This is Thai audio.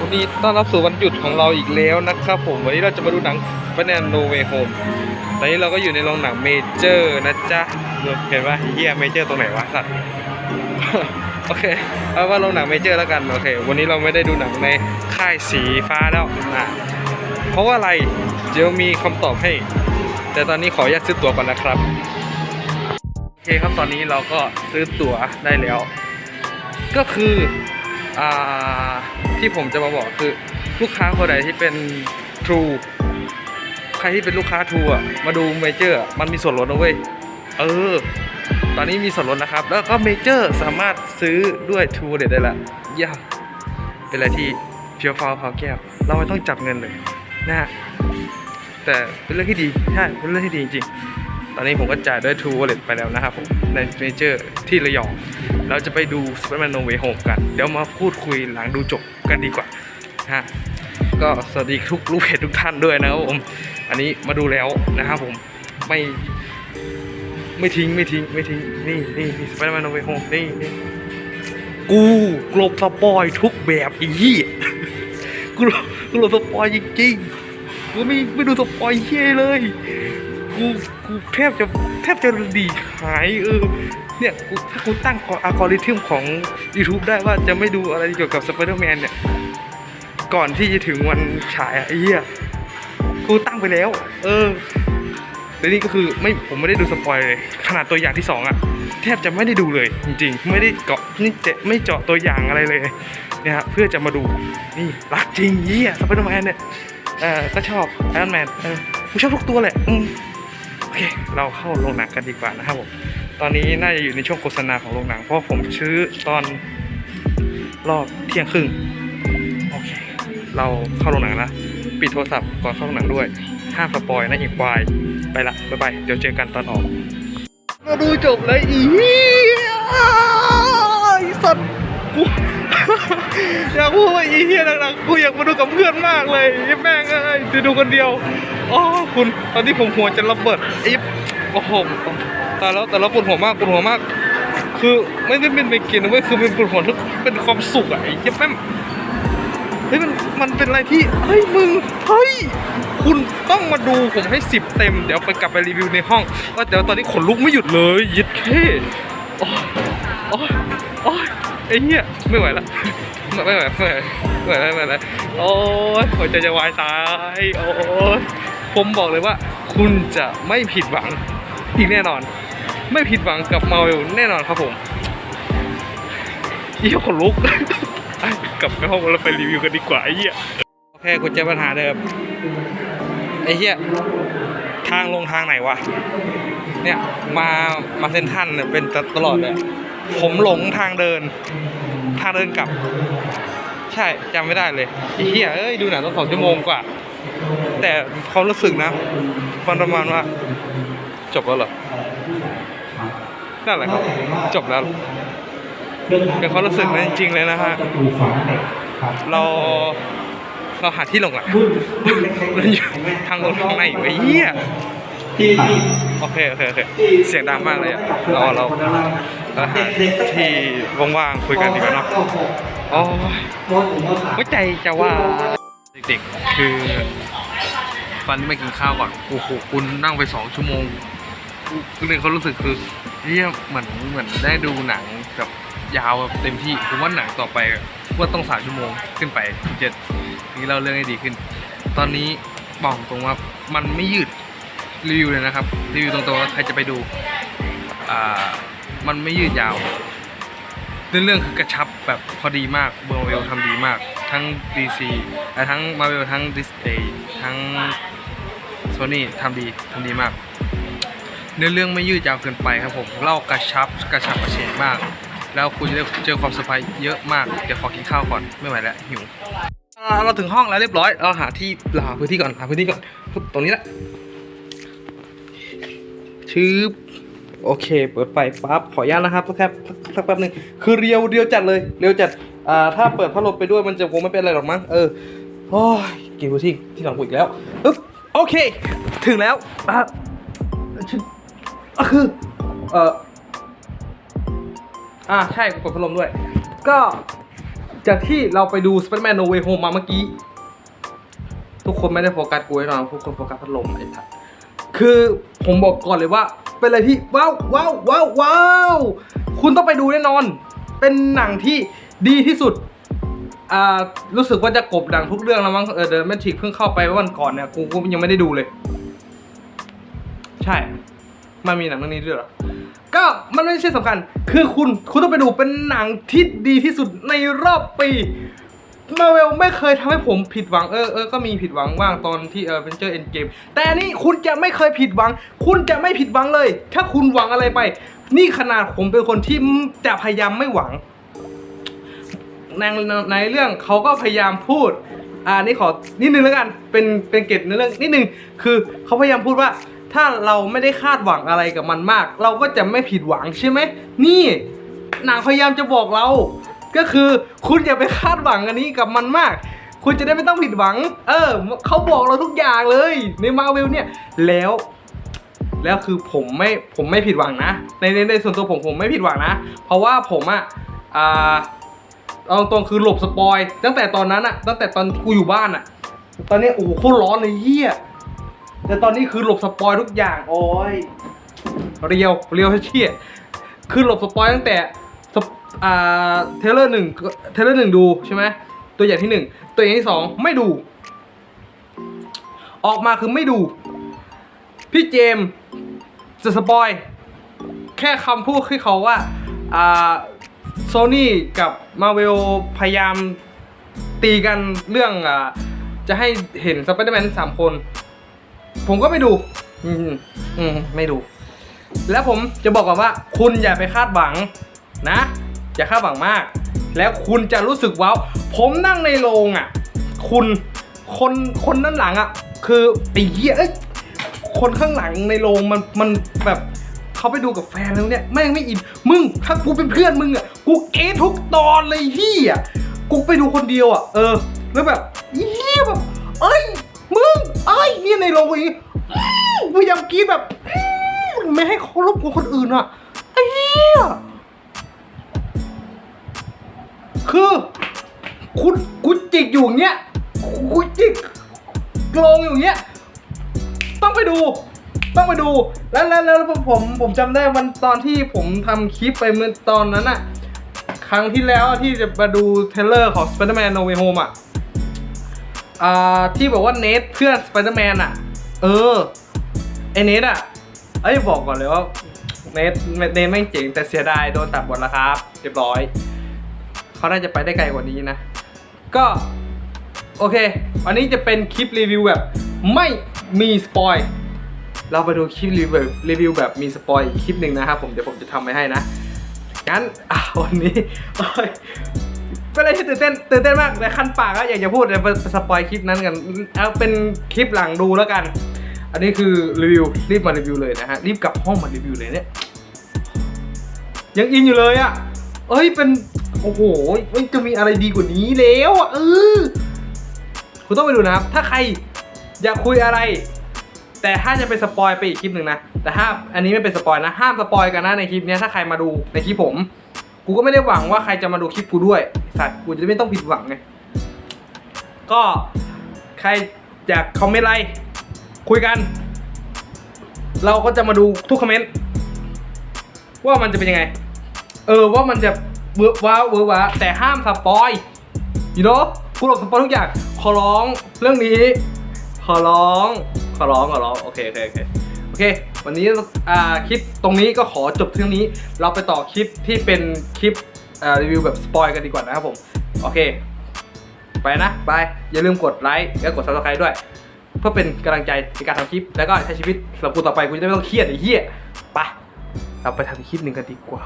วันนี้ต้อนรับสู่วันหยุดของเราอีกแล้วนะครับผมวันนี้เราจะมาดูหนังฟแนนโนเวโฮมตอนนี้เราก็อยู่ในโรงหนังเมเจอร์นะจ๊ะเห็นปะเฮียเมเจอร์ตรงไหนวะสัตว์โอเคเอาว่าโรงหนังเมเจอร์แล้วกันโอเค วันนี้เราไม่ได้ดูหนังในค่ายสีฟ้าแล้วนะเพราะว่าอะไรเดี๋ยวมีคำตอบให้ แต่ตอนนี้ขออนุญาตซื้อตั๋วก่อนนะครับโอเคครับตอนนี้เราก็ซื้อตั๋วได้แล้ว ก็คือ ที่ผมจะมาบอกคือลูกค้าคนใดที่เป็น True ใครที่เป็นลูกค้า True อะมาดูเมเจอร์มันมีส่วนลดนะเว้ย เออ ตอนนี้มีส่วนลดนะครับ แล้วก็เมเจอร์สามารถซื้อด้วย True เด็ดได้ละเยี่ยมเป็นอะไรที่เฟี้ยวฟาวพาวแก้ว เราไม่ต้องจับเงินเลยนะฮะแต่เป็นเรื่องที่ดีใช่เป็นเรื่องที่ดีจริงๆ ตอนนี้ผมก็จ่ายด้วย True Wallet ไปแล้วนะครับผมในเมเจอร์ที่ระยอง เราจะไปดู Spider-Man No Way Home กัน เดี๋ยวมาพูดคุยหลังดูจบกันดีกว่าฮะก็สวัสดีทุกลูกเพจทุกท่านด้วยนะครับผม อันนี้มาดูแล้วนะครับผมไม่ไม่ทิ้งไม่ทิ้งไม่ทิ้งนี่นี่นี่ Spider-Man No Way Home นี่นี่กูกลบสปอยทุกแบบอีกูกูหลบสปอยจริงๆกูไม่ไม่ดูสปอยเฮียเลย กูกูแทบจะแทบจะดีหายเออเนี่ยกูถ้ากูตั้งอัลกอริทึมของ YouTube ได้ว่าจะไม่ดูอะไรเกี่ยวกับสไปเดอร์แมนเนี่ย ก่อนที่จะถึงวันฉายอะไอ้เหี้ยกูตั้งไปแล้ว เออแต่นี่ก็คือไม่ผมไม่ได้ดูสปอยเลย ขนาดตัวอย่างที่สองอะแทบจะไม่ได้ดูเลย จริง ๆ ไม่ได้เกาะนี่เจไม่เจาะตัวอย่างอะไรเลยเนี่ยฮะเพื่อจะมาดูนี่รักจริงเหี้ยสไปเดอร์แมนเนี่ยเออก็ชอบไอรอนแมนเออกูชอบทุกตัวแหละอืม เค เราเข้าโรงหนังกันดีกว่านะครับผมตอนนี้น่าจะอยู่ในช่วงโฆษณาของโรงหนัง เพราะผมซื้อตอนรอบเที่ยงครึ่งโอเค เราเข้าโรงหนังนะปิดโทรศัพท์ก่อนเข้าโรงหนังด้วยห้ามสปอยนะอีกวายไปละบ๊ายบายเดี๋ยวเจอกันตอนออกมาดูจบเลยอีสัตว์กูอยากพูดว่าอีเฮียดังๆกูอยากมาดูกับเพื่อนมากเลยแม่งเอ้ยจะดูคนเดียว อ๋อคุณตอนที่ผมหัวจะระเบิดไอ้โอ้โหตายแล้วแต่ละปวดหัวมากปวดหัวมาก คือไม่ได้เป็นไปกินนะเว้ยคือเป็นปวดหัวทุกเป็นความสุขอะไอ้เหี้ยแม่เฮ้ยมันมันเป็นอะไรที่เฮ้ยมึงเฮ้ยคุณต้องมาดูผมให้สิบเต็มเดี๋ยวไปกลับไปรีวิวในห้องว่าแต่ตอนนี้ขนลุกไม่หยุดเลยยิดเข้โอ้ยโอ้ยโอ้ยไอ้เหี้ยไม่ไหวละไม่ไม่ไหวไม่ไหวไม่ไหวไม่ไหวแล้วโอ้ยหัวใจจะวายตายโอ้ย ผมบอกเลยว่า คุณจะไม่ผิดหวังอีกแน่นอน ไม่ผิดหวังกับมาวิลแน่นอนครับผมยี่ขนลุกกลับไปห้องแล้วไปรีวิวกันดีกว่าไอ้เหี้ยโอเคกูเจอปัญหาเดิมไอ้เหี้ยทางลงทางไหนวะเนี่ยมามาเซนทรันเนี่ยเป็นตลอดเลยผมหลงทางเดิน ทางเดินกลับ ใช่จำไม่ได้เลยไอ้เหี้ยเอ้ยดูหนังต้องสองชั่วโมงกว่า แต่ความรู้สึกนะมันประมาณว่า จบแล้วเหรอนั่นแหละครับ จบแล้วเป็นความรู้สึกนะจริงๆเลยนะฮะเราเราหาที่ลงอะเราอยู่ทางลงทางไหนวะเหี้ยโอเคโอเคโอเคเสียงดังมากเลยอะเราเราเราหาที่ว่างๆคุยกันดีกว่าเนาะโอ้ยมดผมก็ขาหัวใจจะว่าเด็กๆคือ ฟันที่ไม่กินข้าวก่อนโอ้โหคุณนั่งไปสองชั่วโมงคือในควารู้สึกคือเฮียเหมือนเหมือนได้ดูหนังแบบยาวแบบเต็มที่ผมว่าหนังต่อไปว่าต้องสามชั่วโมงขึ้นไปถึงจะถึงจะเล่าเรื่องให้ดีขึ้น ตอนนี้บอกตรงว่ามันไม่ยืดรีวิวเลยนะครับรีวิวตรงๆว่าใครจะไปดูอ่ามันไม่ยืดยาวเรื่องเรื่องคือกระชับแบบพอดีมากเบอร์เวลทำดีมาก ทั้ง DC แต่ทั้งมาเวลทั้งดิส y ทั้ง ซนี่ทำดีทำดีมาก เนื้อเรื่องไม่ยืดยาวเกินไปครับผมเล่ากระชับกระชับกระเฉงมาก แล้วคุณจะได้เจอความเซอร์ไพรส์เยอะมากเดี๋ยวขอกินข้าวก่อนไม่ไหวแล้วหิวเราถึงห้องแล้วเรียบร้อยเราหาที่เราหาพื้นที่ก่อนหาพื้นที่ก่อนตรงนี้แหละชืบโอเค เปิดไฟปั๊บขออนุญาตนะครับสักแป๊บสักแป๊บหนึ่งคือเรียวเรียวจัดเลยเรียวจัดอ่าถ้าเปิดพัดลมไปด้วยมันจะคงไม่เป็นอะไรหรอกมั้งเออโอ้ยเกี่ยวที่ที่หลังกูอีกแล้วปึ๊บ โอเค ถึงแล้วอะฉันอะคือ เอ่ออ่าใช่กดพัดลมด้วย ก็จากที่เราไปดู Spider-Man No Way Home มาเมื่อกี้ ทุกคนไม่ได้โฟกัสกูแน่นอนทุกคนโฟกัสพัดลมไอ้ทัดคือผมบอกก่อนเลยว่า เป็นอะไรที่ว้าวว้าวว้าวว้าวคุณต้องไปดูแน่นอน เป็นหนังที่ดีที่สุด อ่ารู้สึกว่าจะกบดังทุกเรื่องแล้วมั้งเออเดอะแมทริกเพิ่งเข้าไปวันก่อนเนี่ยกูกูยังไม่ได้ดูเลย ใช่ มันมีหนังเรื่องนี้ด้วยเหรอก็มันไม่ใช่สำคัญ คือคุณคุณต้องไปดูเป็นหนังที่ดีที่สุดในรอบปีมาเวลไม่เคยทำให้ผมผิดหวังเออเออก็มีผิดหวังบ้างตอนที่เออเป็นเจอเอ็นเกมแต่นี่คุณจะไม่เคยผิดหวัง คุณจะไม่ผิดหวังเลย ถ้าคุณหวังอะไรไป นี่ขนาดผมเป็นคนที่จะพยายามไม่หวัง ในในเรื่องเขาก็พยายามพูดอ่านี่ขอนิดนึงแล้วกันเป็นเป็นเกร็ดในเรื่องนิดนึงคือเขาพยายามพูดว่า ถ้าเราไม่ได้คาดหวังอะไรกับมันมาก เราก็จะไม่ผิดหวังใช่ไหมนี่หนังพยายามจะบอกเรา ก็คือคุณอย่าไปคาดหวังอันนี้กับมันมาก คุณจะได้ไม่ต้องผิดหวัง เออเขาบอกเราทุกอย่างเลยในมาเวลเนี่ยแล้วแล้วคือผมไม่ผมไม่ผิดหวังนะในในในส่วนตัวผมผมไม่ผิดหวังนะ เพราะว่าผมอะอ่า เอาตรงๆคือหลบสปอย ตั้งแต่ตอนนั้นอะตั้งแต่ตอนกูอยู่บ้านอะตอนนี้โอ้โหโคตรร้อนเลยเหี้ยแต่ตอนนี้คือหลบสปอยทุกอย่างโอ้ยเรียวเรียวเชี่ยคือหลบสปอยตั้งแต่สปอ่าเทเลอร์หนึ่งเทเลอร์หนึ่งดูใช่ไหมตัวอย่างที่หนึ่งตัวอย่างที่สองไม่ดู ออกมาคือไม่ดู พี่เจมส์จะสปอย แค่คำพูดที่เขาว่าอ่า โซนี่กับมาเวลพยายามตีกันเรื่องอ่าจะให้เห็นสไปเดอร์แมนสามคน ผมก็ไม่ดู อืมอืมไม่ดู แล้วผมจะบอกก่อนว่า คุณอย่าไปคาดหวังนะ อย่าคาดหวังมาก แล้วคุณจะรู้สึกว้าวผมนั่งในโรงอะ คุณคนคนด้านหลังอะ คือไอ้เหี้ยเอ้ยคนข้างหลังในโรงมันมันแบบเขาไปดูกับแฟนแล้วเนี่ยแม่งไม่อินมึงถ้ากูเป็นเพื่อนมึงอะ กูเกทุกตอนเลยเฮียกูไปดูคนเดียวอะ เออ แล้วแบบเฮียแบบเอ้ยมึงเอ้ยเนี่ยในโรงกูอย่างงี้อื้อกูยังกรีดแบบไม่ให้เขารบกวนคนอื่นอะไอ้เฮียคือคุณกูจิกอยู่อย่างเงี้ยกูจิกโรงอยู่อย่างเงี้ยต้องไปดูต้องไปดูแล้วแล้วแล้วผมผมจำได้วันตอนที่ผมทำคลิปไปเมื่อตอนนั้นอะ ครั้งที่แล้วที่จะมาดูเทเลอร์ของ Spider-Man No Way Home อะอ่าที่บอกว่าเนทเพื่อน Spider-Man อะเออไอเนทอะเอ้ยบอกก่อนเลยว่าเนทเนทไม่งเจ๋งแต่เสียดายโดนตัดบทแล้วครับ เรียบร้อย เขาน่าจะไปได้ไกลกว่านี้นะ ก็ โอเค วันนี้จะเป็นคลิปรีวิวแบบ ไม่มีสปอยเราไปดูคลิปรีวิวรีวิวแบบมีสปอยอีกคลิปหนึ่งนะครับผมเดี๋ยวผมจะทำไว้ให้นะ งั้นอะวันนี้โอ้เป็นอะไรที่ตื่นเต้นตื่นเต้นมากแต่คันปากก็อยากจะพูดแต่ไปสปอยคลิปนั้นกันเอาเป็นคลิปหลังดูแล้วกัน อันนี้คือรีวิวรีบมารีวิวเลยนะฮะรีบกลับห้องมารีวิวเลยเนี่ยยังอินอยู่เลยอะ่ะเอ้ยเป็นโอ้โหมันจะมีอะไรดีกว่านี้แล้วอะเออคุณต้องไปดูนะครับ ถ้าใครอยากคุยอะไร แต่ถ้าจะเป็นสปอยไปอีกคลิปหนึ่งนะ แต่ถ้าอันนี้ไม่เป็นสปอยนะ ห้ามสปอยกันนะในคลิปนี้ถ้าใครมาดูในคลิปผม กูก็ไม่ได้หวังว่าใครจะมาดูคลิปกูด้วยสัตว์กูจะไม่ต้องผิดหวังไง ก็ใครอยากคอมเมนต์อะไร คุยกัน เราก็จะมาดูทุกคอมเมนต์ว่ามันจะเป็นยังไง เออว่ามันจะเวอร์ว้าวเวอร์ว้าแต่ห้ามสปอยยูโนพูดออกสปอยทุกอย่างขอร้องเรื่องนี้ ขอร้อง ขอร้องขอร้องโอเคโอเคโอเคโอเค วันนี้อ่าคลิปตรงนี้ก็ขอจบที่ตรงนี้ เราไปต่อคลิปที่เป็นคลิปอ่ารีวิวแบบสปอยกันดีกว่านะครับผม โอเค ไปนะบายอย่าลืมกดไลค์และกด subscribe ด้วย เพื่อเป็นกำลังใจในการทำคลิป แล้วก็ใช้ชีวิตสำหรับกูต่อไปกูจะได้ไม่ต้องเครียดไอ้เหี้ยไปเราไปทำคลิปหนึ่งกันดีกว่า